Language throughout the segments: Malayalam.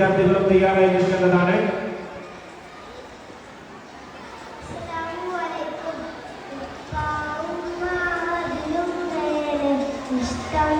വിദ്യാർത്ഥികളും തയ്യാറായി നിൽക്കേണ്ടതാണ്. ഇഷ്ടം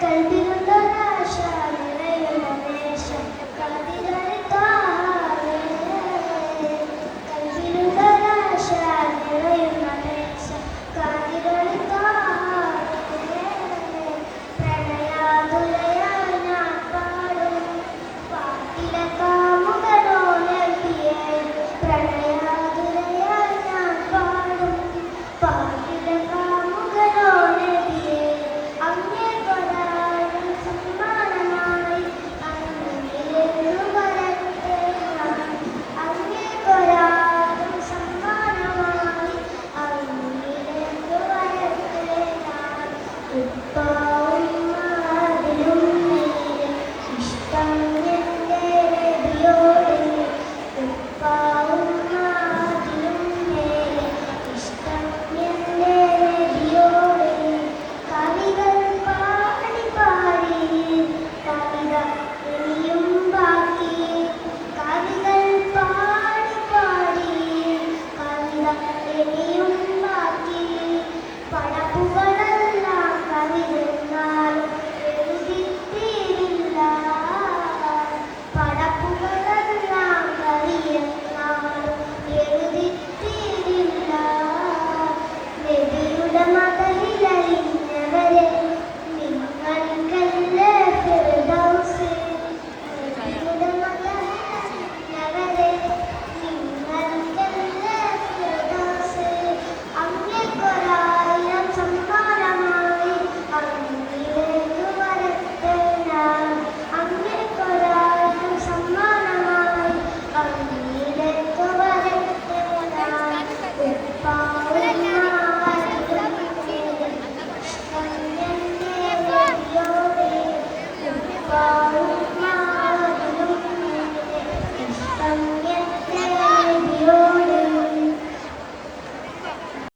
கல்வி